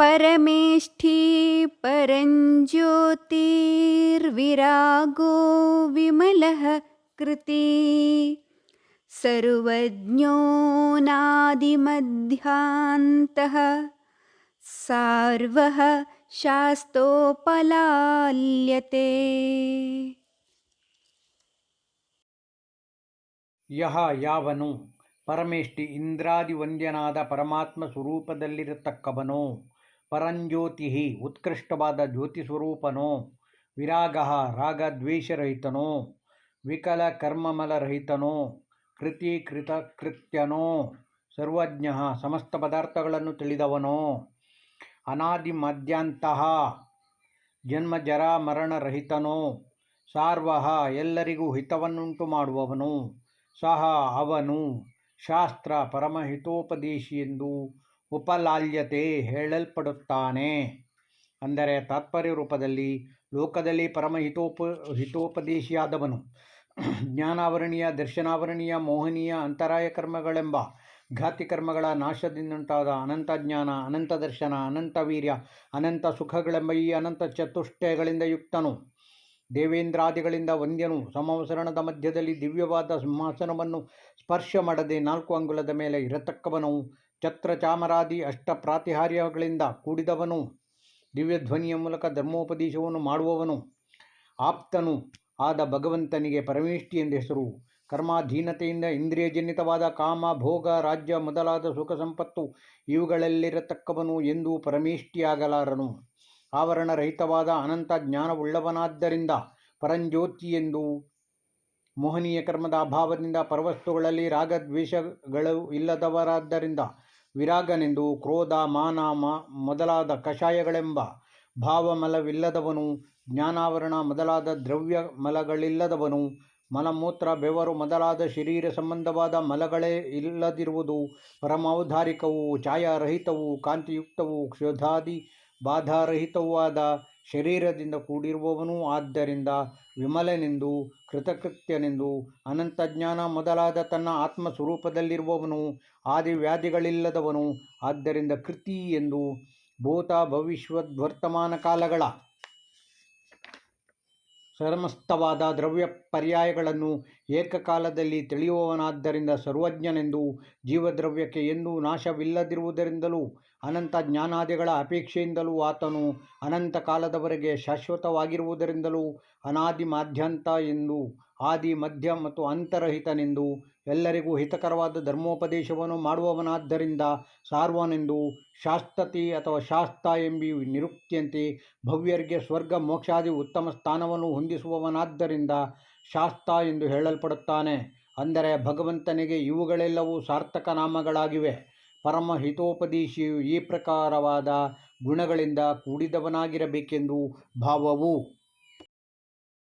परमेष्ठी परञ्ज्योतिर्विरागो विमलः कृती सर्वज्ञो नादिमध्यान्तः सार्वः शास्तोपलाल्यते ಯಹ ಯಾವನು ಪರಮೇಷ್ಠಿ ಇಂದ್ರಾದಿ ವಂದ್ಯನಾದ ಪರಮಾತ್ಮ ಸ್ವರೂಪದಲ್ಲಿರತಕ್ಕವನೋ ಪರಂಜ್ಯೋತಿ ಉತ್ಕೃಷ್ಟವಾದ ಜ್ಯೋತಿ ಸ್ವರೂಪನೋ ವಿರಾಗ ರಾಗ ದ್ವೇಷರಹಿತನೋ ವಿಕಲ ಕರ್ಮಮಲರಹಿತನೋ ಕೃತಿ ಕೃತಕೃತ್ಯನೋ ಸರ್ವಜ್ಞ ಸಮಸ್ತ ಪದಾರ್ಥಗಳನ್ನು ತಿಳಿದವನೋ ಅನಾದಿ ಮಧ್ಯಾಂತಹ ಜನ್ಮ ಜರ ಮರಣರಹಿತನೋ, ಸಾರ್ವಹ ಎಲ್ಲರಿಗೂ ಹಿತವನ್ನುಂಟು ಮಾಡುವವನು ಸಹ ಅವನು ಶಾಸ್ತ್ರ ಪರಮಹಿತೋಪದೇಶಿ ಎಂದು ಉಪಲಾಲ್ಯತೆ ಹೇಳಲ್ಪಡುತ್ತಾನೆ. ಅಂದರೆ ತಾತ್ಪರ್ಯ ರೂಪದಲ್ಲಿ ಲೋಕದಲ್ಲಿ ಪರಮಹಿತೋಪ, ಹಿತೋಪದೇಶಿಯಾದವನು. ಜ್ಞಾನಾವರಣೀಯ, ದರ್ಶನಾವರಣೀಯ, ಮೋಹನೀಯ, ಅಂತರಾಯ ಕರ್ಮಗಳೆಂಬ ಘಾತಿ ಕರ್ಮಗಳ ನಾಶದಿಂದಂತಾದ ಅನಂತ ಜ್ಞಾನ, ಅನಂತ ದರ್ಶನ, ಅನಂತ ವೀರ್ಯ, ಅನಂತ ಸುಖಗಳೆಂಬ ಈ ಅನಂತ ಚತುಷ್ಟಯಗಳಿಂದ ಯುಕ್ತನು. ದೇವೇಂದ್ರಾದಿಗಳಿಂದ ವಂದ್ಯನು. ಸಮವಸರಣದ ಮಧ್ಯದಲ್ಲಿ ದಿವ್ಯವಾದ ಸಿಂಹಾಸನವನ್ನು ಸ್ಪರ್ಶ ಮಾಡದೆ ನಾಲ್ಕು ಅಂಗುಲದ ಮೇಲೆ ಇರತಕ್ಕವನು. ಛತ್ರ ಚಾಮರಾದಿ ಅಷ್ಟ ಪ್ರಾತಿಹಾರ್ಯಗಳಿಂದ ಕೂಡಿದವನು. ದಿವ್ಯಧ್ವನಿಯ ಮೂಲಕ ಧರ್ಮೋಪದೇಶವನ್ನು ಮಾಡುವವನು. ಆಪ್ತನು ಆದ ಭಗವಂತನಿಗೆ ಪರಮೇಷ್ಠಿ ಎಂದು ಹೆಸರು. ಕರ್ಮಾಧೀನತೆಯಿಂದ ಇಂದ್ರಿಯಜನಿತವಾದ ಕಾಮ, ಭೋಗ, ರಾಜ್ಯ ಮೊದಲಾದ ಸುಖ ಸಂಪತ್ತು ಇವುಗಳಲ್ಲಿರತಕ್ಕವನು ಎಂದು ಪರಮೇಷ್ಠಿಯಾಗಲಾರನು. ಆವರಣರಹಿತವಾದ ಅನಂತ ಜ್ಞಾನವುಳ್ಳವನಾದ್ದರಿಂದ ಪರಂಜ್ಯೋತಿ ಎಂದು ಮೋಹನೀಯ ಕರ್ಮದ ಅಭಾವದಿಂದ ಪರವಸ್ತುಗಳಲ್ಲಿ ರಾಗದ್ವೇಷಗಳು ಇಲ್ಲದವರಾದ್ದರಿಂದ ವಿರಾಗನೆಂದು ಕ್ರೋಧ, ಮಾನ ಮೊದಲಾದ ಕಷಾಯಗಳೆಂಬ ಭಾವಮಲವಿಲ್ಲದವನು, ಜ್ಞಾನಾವರಣ ಮೊದಲಾದ ದ್ರವ್ಯ ಮಲಗಳಿಲ್ಲದವನು ಮಲಮೂತ್ರ, ಬೆವರು ಮೊದಲಾದ ಶರೀರ ಸಂಬಂಧವಾದ ಮಲಗಳೇ ಇಲ್ಲದಿರುವುದು ಪರಮೌದಾರಿಕವೂ ಛಾಯಾರಹಿತವೂ, ಕಾಂತಿಯುಕ್ತವೂ, ಕ್ಷೋಧಾದಿ, ಬಾಧಾರಹಿತವೂ ಆದ ಶರೀರದಿಂದ ಕೂಡಿರುವವನೂ ಆದ್ದರಿಂದ ವಿಮಲನೆಂದು, ಕೃತಕೃತ್ಯನೆಂದು ಅನಂತಜ್ಞಾನ ಮೊದಲಾದ ತನ್ನ ಆತ್ಮ ಸ್ವರೂಪದಲ್ಲಿರುವವನು ಆದಿವ್ಯಾಧಿಗಳಿಲ್ಲದವನು, ಆದ್ದರಿಂದ ಕೃತಿ ಎಂದು ಭೂತ ಭವಿಷ್ಯದ್ವರ್ತಮಾನ ಕಾಲಗಳ ಸಮಸ್ತವಾದ ದ್ರವ್ಯ ಪರ್ಯಾಯಗಳನ್ನು ಏಕಕಾಲದಲ್ಲಿ ತಿಳಿಯುವವನಾದ್ದರಿಂದ ಸರ್ವಜ್ಞನೆಂದು ಜೀವದ್ರವ್ಯಕ್ಕೆ ಎಂದೂ ನಾಶವಿಲ್ಲದಿರುವುದರಿಂದಲೂ ಅನಂತ ಜ್ಞಾನಾದಿಗಳ ಅಪೇಕ್ಷೆಯಿಂದಲೂ ಆತನು ಅನಂತ ಕಾಲದವರೆಗೆ ಶಾಶ್ವತವಾಗಿರುವುದರಿಂದಲೂ ಅನಾದಿ ಮಾಧ್ಯಂತ ಎಂದು ಆದಿ ಮಧ್ಯ ಮತ್ತು ಅಂತರಹಿತನೆಂದು ಎಲ್ಲರಿಗೂ ಹಿತಕರವಾದ ಧರ್ಮೋಪದೇಶವನ್ನು ಮಾಡುವವನಾದ್ದರಿಂದ ಸಾರ್ವನೆಂದು ಶಾಸ್ತತಿ ಅಥವಾ ಶಾಸ್ತ ಎಂಬಿ ನಿರುಕ್ತಿಯಂತೆ ಭವ್ಯರಿಗೆ ಸ್ವರ್ಗ, ಮೋಕ್ಷಾದಿ ಉತ್ತಮ ಸ್ಥಾನವನ್ನು ಹೊಂದಿಸುವವನಾದ್ದರಿಂದ ಶಾಸ್ತ ಎಂದು ಹೇಳಲ್ಪಡುತ್ತಾನೆ. ಅಂದರೆ ಭಗವಂತನಿಗೆ ಇವುಗಳೆಲ್ಲವೂ ಸಾರ್ಥಕ ನಾಮಗಳಾಗಿವೆ. ಪರಮ ಹಿತೋಪದೇಶಿಯು ಈ ಪ್ರಕಾರವಾದ ಗುಣಗಳಿಂದ ಕೂಡಿದವನಾಗಿರಬೇಕೆಂದು ಭಾವವು.